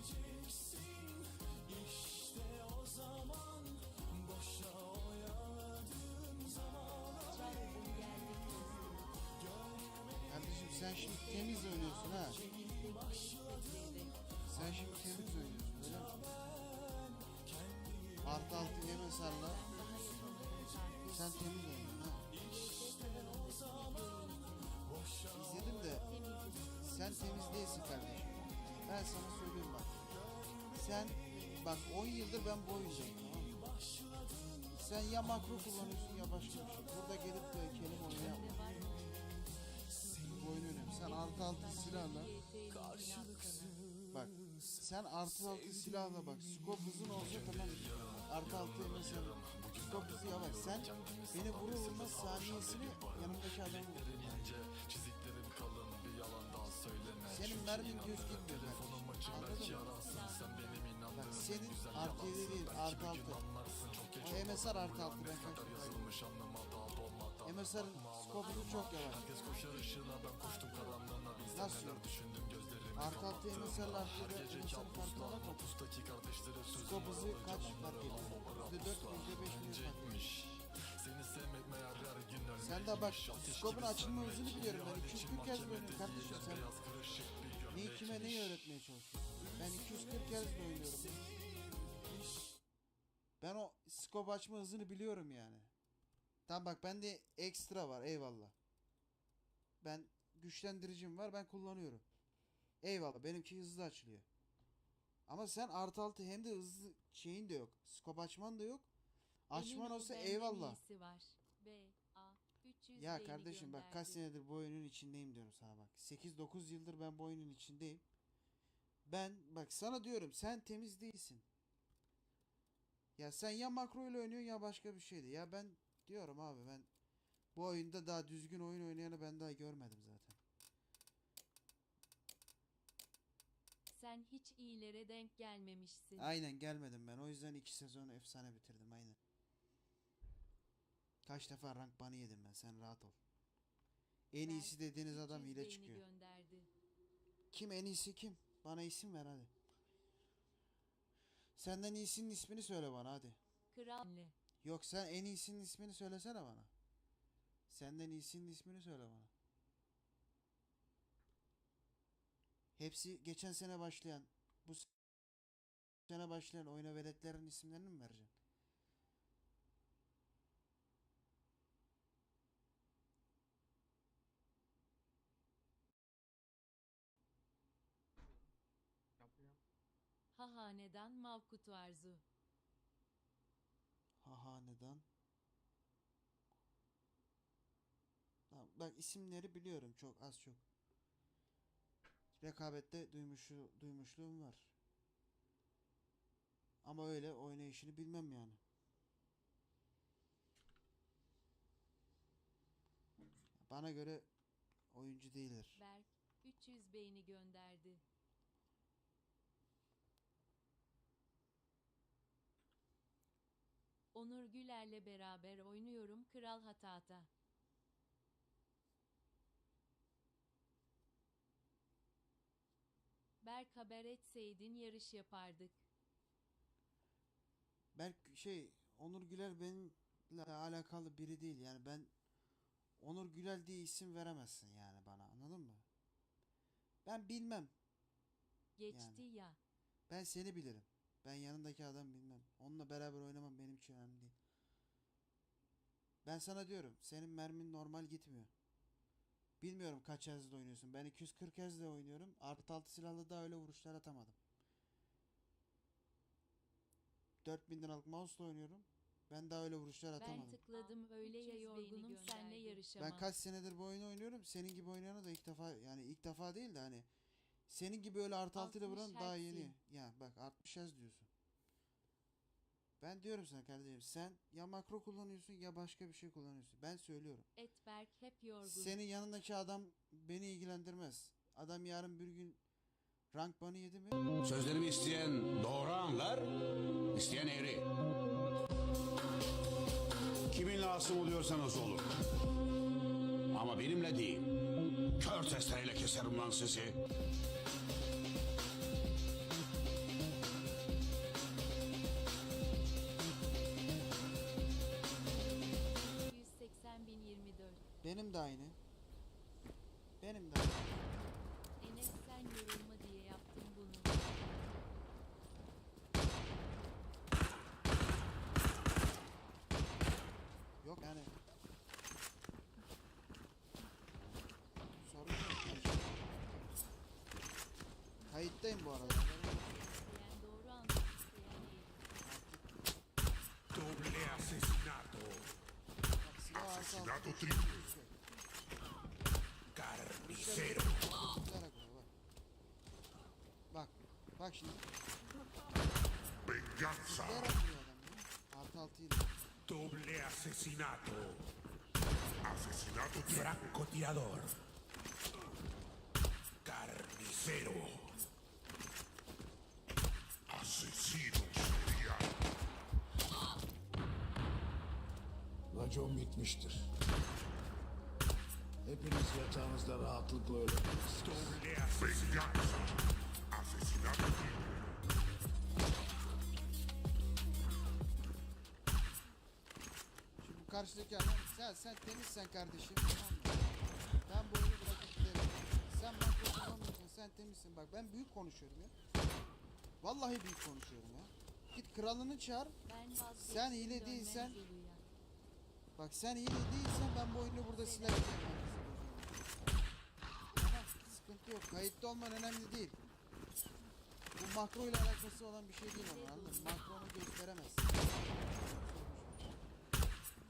üzüleceksin İşte o zaman boşa oyaladığım zamana Kardeşim sen şimdi temiz oynuyorsun ha. Sen şimdi temiz oynuyorsun öyle mi? Artı altı yeme sarla. Sen temiz oynuyorsun sen temiz değilsin kardeşim. Ben sana söyleyeyim bak. Sen bak 10 yıldır ben bu? Sen ya makro kullanıyorsun ya başka bir şey. Burada gelip de kelime oyunu yapma. Önemli. Sen artı altı silahla bak sen artı altı silahla bak skop hızın olsa tamam artı altı mesela skop hızı yavaş sen beni vurur vurmaz saniyesini yanımdaki adamı vur. Senin mermin düz gitmiyor belki Anladın mı? Bak senin artı yedi yalansın. değil Belki artı bir altı. gün anlarsın çok geç O MSR artı altı ben kadar kaçtım. yazılmış anlamadı aldı olmadan MSR'ın Bakma, ağlama, skop hızı çok yavaş. Nasıl yok? düşündüm gözlerimi Artı altı kapattım. MSR'la artı Her yedi gece MSR'ın farkına kabuslar bakma. 30'daki kardeşlerim sözüm Skop hızı alacağım kaç fark ediyor? almaları Yüzde dört mü, asla. yüzde beş mi fark ediyor? Seni sevmek meğer her gün. Sen de bak, skopun açılma hızını biliyorum ben. İade 240 için kez mahkemede dönüyorum kardeşim sen. Neyi kime neyi öğretmeye çalışıyorsun? Ben 240 kez de oynuyorum. Ben o skop açma hızını biliyorum yani. Tamam bak bende ekstra var eyvallah. Ben güçlendiricim var ben kullanıyorum. Eyvallah benimki hızlı açılıyor. Ama sen artı altı hem de hızlı şeyin de yok. Skop açman da yok. Açman ol olsa eyvallah. var. B A 300 Ya kardeşim bak kaç gönderdi. senedir bu oyunun içindeyim diyorum sana bak. 8-9 yıldır ben bu oyunun içindeyim. Ben bak sana diyorum sen temiz değilsin. Ya sen ya makro ile oynuyorsun ya başka bir şeydi. Ya ben diyorum abi ben bu oyunda daha düzgün oyun oynayanı ben daha görmedim zaten. Sen hiç iyilere denk gelmemişsin. Aynen gelmedim ben. O yüzden iki sezonu efsane bitirdim aynen. Kaç defa rank banı yedim ben sen rahat ol. En iyisi dediğiniz adam 300 hile çıkıyor. gönderdi. Kim en iyisi kim? Bana isim ver hadi. Senden iyisinin ismini söyle bana hadi. Kral Yok sen en iyisinin ismini söylesene bana. Senden iyisinin ismini söyle bana. Hepsi geçen sene başlayan, bu sene başlayan oyuna veletlerin isimlerini mi vereceksin? Hahanedan Mavkut Arzu. Haha neden? Tamam, bak isimleri biliyorum çok az çok. Rekabette duymuşlu, duymuşluğum var. Ama öyle oynayışını bilmem yani. Bana göre oyuncu değildir. Berk 300 beğeni gönderdi. Onur Güler'le beraber oynuyorum Kral Hatata. Berk haber etseydin yarış yapardık. Belki şey Onur Güler benimle alakalı biri değil yani ben Onur Güler diye isim veremezsin yani bana anladın mı? Ben bilmem. Geçti Yani. ya. Ben seni bilirim. Ben yanındaki adam bilmem. Onunla beraber oynamam benim için önemli değil. Ben sana diyorum senin mermin normal gitmiyor. Bilmiyorum kaç hızla oynuyorsun. Ben 240 hızla oynuyorum. Artı altı silahla da öyle vuruşlar atamadım. 4000 liralık mouse'la oynuyorum. Ben daha öyle vuruşlar Ben atamadım. tıkladım öyle 300 ya yorgunum senle yarışamam. Ben kaç senedir bu oyunu oynuyorum. Senin gibi oynayanı da ilk defa yani ilk defa değil de hani senin gibi öyle artı altı ile 60 vuran daha yeni. Ya bak 60 Hz diyorsun. Ben diyorum sana kardeşim sen ya makro kullanıyorsun ya başka bir şey kullanıyorsun. Ben söylüyorum. Etberk hep yorgun. Senin yanındaki adam beni ilgilendirmez. Adam yarın bir gün rank banı yedi mi? Sözlerimi isteyen doğru anlar, isteyen eğri. Kiminle asım oluyorsanız olun. Ama benimle değil. Kör testereyle keserim lan sizi. Benim de aynı. Benim de aynı. Enes sen yorulma diye yaptım bunu. Yok yani. Sorun yok. Kayıttayım bu arada. İsteyen doğru anlamak isteyen değil. Doble asesinato. Bak, silah arka Asesinato triple. Bak. Bak şimdi. Venganza. Güzel atıyor adam ya. Artı altı yedi. Doble asesinato. Asesinato triple. Francotirador. Carnicero. Asesino serial. Racon bitmiştir. Hepiniz yatağınızda rahatlıkla ölebilirsiniz. Doble asesinato. Şimdi karşıdaki adam sen sen temizsen kardeşim tamam mı? Ben bu oyunu bırakıp giderim. Sen makro kullanmıyorsun sen temizsin bak ben büyük konuşuyorum ya. Vallahi büyük konuşuyorum ya. Git kralını çağır. Sen hile değilsen-. Bak sen iyi değilsen ben bu oyunu burada silerim. Ama sıkıntı yok. Kayıtta olman önemli değil. Bu makro ile alakası olan bir şey değil ama anladın? Makronu gösteremezsin.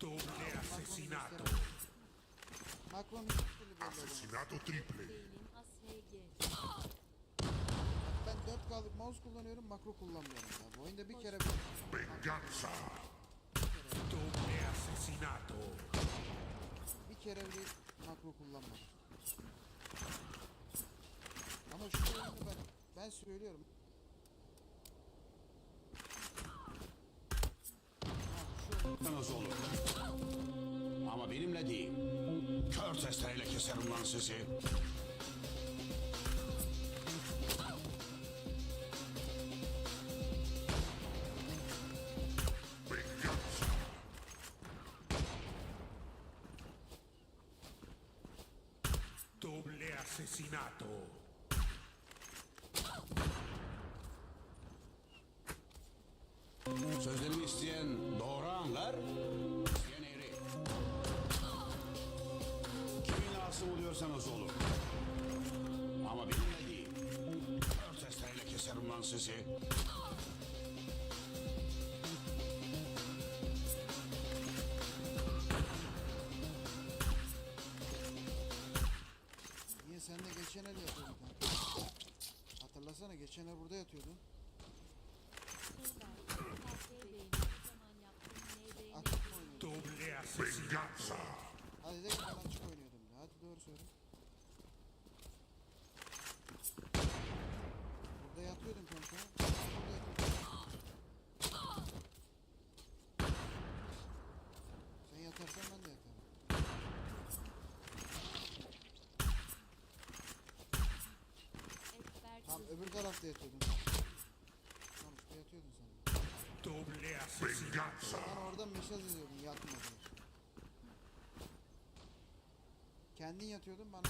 Doble asesinato. Makron hiçbir türlü belli. Asesinato triple. Ben 4K'lık mouse kullanıyorum, makro kullanmıyorum. Ya. Bu oyunda bir kere Venganza. Doble asesinato. bir kere bile makro kullanmadım. Ama şu oyunu ben, ben söylüyorum. Yalnız olur. Ama benimle değil. Kör testereyle keserim lan sizi. Doble asesinato. Sözlerimi isteyen anlar, isteyen eğri. Kimin asım oluyorsanız olun. Ama benimle değil. Kör testereyle keserim lan sizi. Hadi de ben açık oynuyordum. de. Hadi doğru söyle. Burada yatıyordun kanka. Burada yatıyordun. Sen yatarsan ben de yatarım. Tam öbür tarafta yatıyordun. Sonuçta yatıyordun sen. Doble. Ben orada mesaj yazıyordun yatma diye. Kendin yatıyordun bana